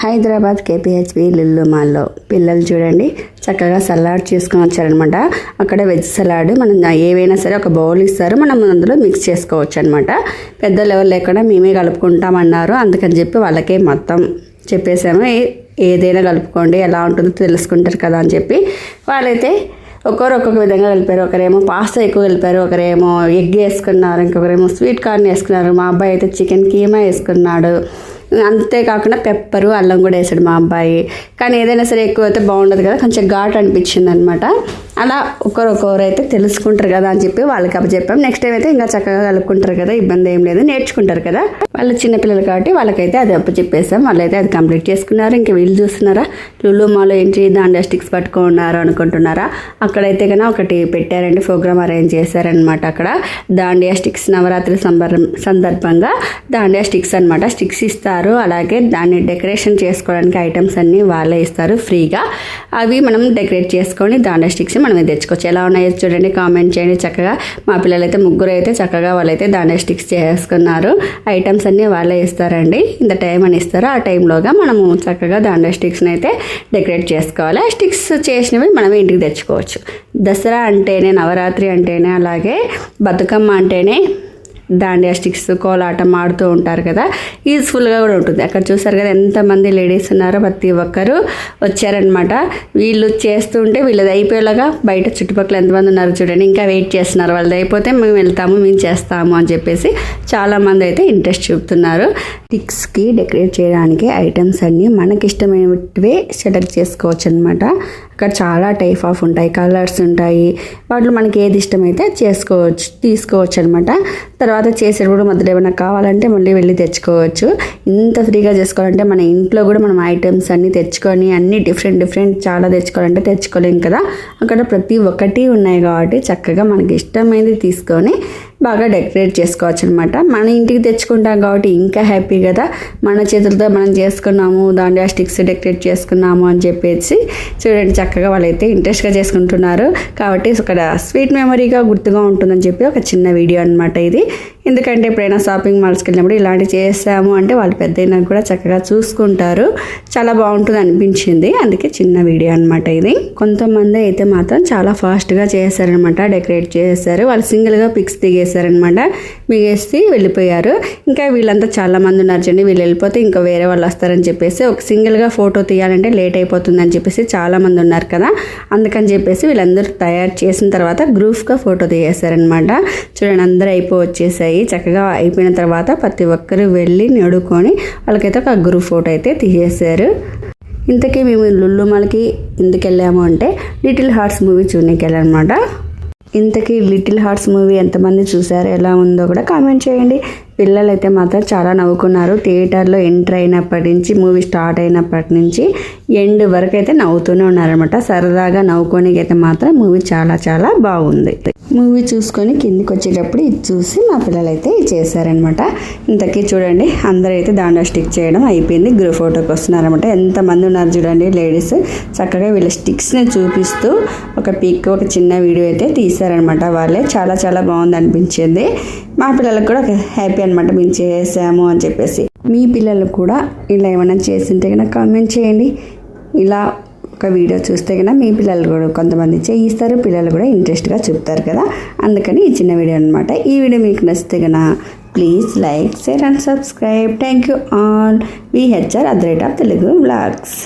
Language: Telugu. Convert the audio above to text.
హైదరాబాద్ కేపీహెచ్పి లిల్లు మాల్లో. పిల్లలు చూడండి చక్కగా సలాడ్ చేసుకొని వచ్చారనమాట అక్కడ వెజ్ సలాడ్ మనం ఏవైనా సరే ఒక బౌల్ ఇస్తారు మనం అందులో మిక్స్ చేసుకోవచ్చు అనమాట పెద్ద లెవెల్ లేకుండా మేమే కలుపుకుంటామన్నారు. అందుకని చెప్పి వాళ్ళకే మొత్తం చెప్పేసాము ఏ- ఏదైనా కలుపుకోండి ఎలా ఉంటుందో తెలుసుకుంటారు కదా అని చెప్పి. వాళ్ళైతే ఒక్కొరు ఒక్కొక్క విధంగా కలిపారు. ఒకరేమో పాస్తా ఎక్కువ కలిపారు ఒకరేమో ఎగ్ వేసుకున్నారు ఇంకొకరేమో స్వీట్ కార్న్ వేసుకున్నారు. మా అబ్బాయి అయితే చికెన్ కీమా వేసుకున్నాడు. అంతేకాకుండా పెప్పరు అల్లం కూడా వేసాడు మా అబ్బాయి. కానీ ఏదైనా సరే ఎక్కువ అయితే బాగుండదు కదా కొంచెం ఘాట్ అనిపించింది అనమాట అలా ఒకరొకరైతే తెలుసుకుంటారు కదా అని చెప్పి వాళ్ళకి అప్పుడు చెప్పాం నెక్స్ట్ టైం అయితే ఇంకా చక్కగా కలుపుకుంటారు కదా ఇబ్బంది ఏం లేదు నేర్చుకుంటారు కదా. వాళ్ళు చిన్నపిల్లలు కాబట్టి వాళ్ళకైతే అది అప్పు చెప్పేసాం వాళ్ళైతే అది కంప్లీట్ చేసుకున్నారు. ఇంకా వీళ్ళు చూస్తున్నారా? లులు మాలో ఏంటి దాండియా స్టిక్స్ పట్టుకున్నారు అనుకుంటున్నారా? అక్కడైతే కన్నా ఒకటి పెట్టారండి ప్రోగ్రామ్ అరేంజ్ చేశారనమాట అక్కడ. దాండియా స్టిక్స్ నవరాత్రి సంబరం సందర్భంగా దాండియా స్టిక్స్ అనమాట స్టిక్స్ ఇస్తారు. అలాగే దాన్ని డెకరేషన్ చేసుకోవడానికి ఐటమ్స్ అన్నీ వాళ్ళే ఇస్తారు ఫ్రీగా. అవి మనం డెకరేట్ చేసుకొని దాండియా స్టిక్స్ మనం మనమే తెచ్చుకోవచ్చు. ఎలా ఉన్నాయో చూడండి కామెంట్ చేయండి. చక్కగా మా పిల్లలైతే ముగ్గురు అయితే చక్కగా వాళ్ళైతే దాండియా స్టిక్స్ చేసుకున్నారు. ఐటమ్స్ అన్నీ వాళ్ళే ఇస్తారండి. ఇంత టైం అని ఇస్తారు. ఆ టైంలోగా మనము చక్కగా దాండియా స్టిక్స్ని అయితే డెకరేట్ చేసుకోవాలి. ఆ స్టిక్స్ చేసినవి మనం ఇంటికి తెచ్చుకోవచ్చు. దసరా అంటేనే నవరాత్రి అంటేనే అలాగే బతుకమ్మ అంటేనే దాండియా స్టిక్స్ కోలాటం ఆడుతూ ఉంటారు కదా యూస్ఫుల్గా కూడా ఉంటుంది. అక్కడ చూసారు కదా ఎంతమంది లేడీస్ ఉన్నారో ప్రతి ఒక్కరు వచ్చారనమాట వీళ్ళు చేస్తుంటే వీళ్ళది అయిపోయేలాగా బయట చుట్టుపక్కల ఎంతమంది ఉన్నారు చూడండి. ఇంకా వెయిట్ చేస్తున్నారు. వాళ్ళది అయిపోతే మేము వెళ్తాము మేము చేస్తాము అని చెప్పేసి చాలామంది అయితే ఇంట్రెస్ట్ చూపుతున్నారు. స్టిక్స్కి డెకరేట్ చేయడానికి ఐటమ్స్ అన్నీ మనకి ఇష్టమైనవే సెలెక్ట్ చేసుకోవచ్చు అనమాట ఇక్కడ చాలా టైప్ ఆఫ్ ఉంటాయి కలర్స్ ఉంటాయి. వాటిలో మనకి ఏది ఇష్టమైతే చేసుకోవచ్చు తీసుకోవచ్చు అనమాట తర్వాత చేసేటప్పుడు మధ్యలో ఏమైనా కావాలంటే మళ్ళీ వెళ్ళి తెచ్చుకోవచ్చు. ఇంత ఫ్రీగా చేసుకోవాలంటే మన ఇంట్లో కూడా మనం ఐటమ్స్ అన్నీ తెచ్చుకొని అన్నీ డిఫరెంట్ డిఫరెంట్ చాలా తెచ్చుకోవాలంటే తెచ్చుకోలేం కదా. అక్కడ ప్రతి ఒక్కటి ఉన్నాయి కాబట్టి చక్కగా మనకి ఇష్టమైనది తీసుకొని బాగా డెకరేట్ చేసుకోవచ్చు అనమాట మన ఇంటికి తెచ్చుకుంటాం కాబట్టి ఇంకా హ్యాపీ కదా. మన చేతులతో మనం చేసుకున్నాము దాండియా స్టిక్స్ డెకరేట్ చేసుకున్నాము అని చెప్పేసి చూడండి చక్కగా వాళ్ళైతే ఇంట్రెస్ట్గా చేసుకుంటున్నారు. కాబట్టి ఇక్కడ స్వీట్ మెమరీగా గుర్తుగా ఉంటుందని చెప్పి ఒక చిన్న వీడియో అనమాట ఇది. ఎందుకంటే ఎప్పుడైనా షాపింగ్ మాల్స్కి వెళ్ళినప్పుడు ఇలాంటివి చేసాము అంటే వాళ్ళు పెద్ద కూడా చక్కగా చూసుకుంటారు. చాలా బాగుంటుంది అనిపించింది. అందుకే చిన్న వీడియో అనమాట ఇది. కొంతమంది అయితే మాత్రం చాలా ఫాస్ట్గా చేశారనమాట డెకరేట్ చేశారు. వాళ్ళు సింగిల్గా పిక్స్ దిగేశారనమాట మిగేసి వెళ్ళిపోయారు. ఇంకా వీళ్ళంతా చాలా మంది ఉన్నారు చండి వీళ్ళు వెళ్ళిపోతే ఇంకా వేరే వాళ్ళు వస్తారని చెప్పేసి ఒక సింగిల్గా ఫోటో తీయాలంటే లేట్ అయిపోతుంది అని చెప్పేసి చాలామంది ఉన్నారు కదా. అందుకని చెప్పేసి వీళ్ళందరూ తయారు చేసిన తర్వాత గ్రూప్గా ఫోటో తీయేశారనమాట చూడండి అందరూ అయిపో వచ్చేసాయి. చక్కగా అయిపోయిన తర్వాత ప్రతి ఒక్కరు వెళ్ళి నడుకొని వాళ్ళకైతే ఒక గ్రూప్ ఫోటో అయితే తీసేశారు. ఇంతకీ మేము లుల్లుమలకి ఎందుకు వెళ్ళాము అంటే లిటిల్ హార్ట్స్ మూవీ చూడడానికి వెళ్ళామన్నమాట ఇంతకీ లిటిల్ హార్ట్స్ మూవీ ఎంతమంది చూసారు ఎలా ఉందో కూడా కామెంట్ చేయండి. పిల్లలు అయితే మాత్రం చాలా నవ్వుకున్నారు. థియేటర్లో ఎంటర్ అయినప్పటి నుంచి మూవీ స్టార్ట్ అయినప్పటి నుంచి ఎండ్ వరకు అయితే నవ్వుతూనే ఉన్నారనమాట సరదాగా నవ్వుకోనికి అయితే మాత్రం మూవీ చాలా చాలా బాగుంది. మూవీ చూసుకొని కిందికి వచ్చేటప్పుడు ఇది చూసి మా పిల్లలు అయితే ఇది చేశారనమాట ఇంతకీ చూడండి అందరూ అయితే దాంట్లో స్టిక్ చేయడం అయిపోయింది. గ్రూప్ ఫోటోకి వస్తున్నారనమాట ఎంతమంది ఉన్నారు చూడండి లేడీస్. చక్కగా వీళ్ళ స్టిక్స్ని చూపిస్తూ ఒక పిక్ ఒక చిన్న వీడియో అయితే తీశారనమాట వాళ్ళే. చాలా చాలా బాగుంది అనిపించింది. మా పిల్లలకు కూడా ఒక హ్యాపీ అనమాట మేము చేసాము అని చెప్పేసి. మీ పిల్లలు కూడా ఇలా ఏమైనా చేసింటే కనుక కామెంట్ చేయండి. ఇలా ఒక వీడియో చూస్తే కనుక మీ పిల్లలు కూడా కొంతమంది చేయిస్తారు. పిల్లలు కూడా ఇంట్రెస్ట్గా చూపుతారు కదా. అందుకని ఈ చిన్న వీడియో అనమాట ఈ వీడియో మీకు నచ్చితే కనుక please like share and subscribe thank you all VHR at the rate of Telugu blogs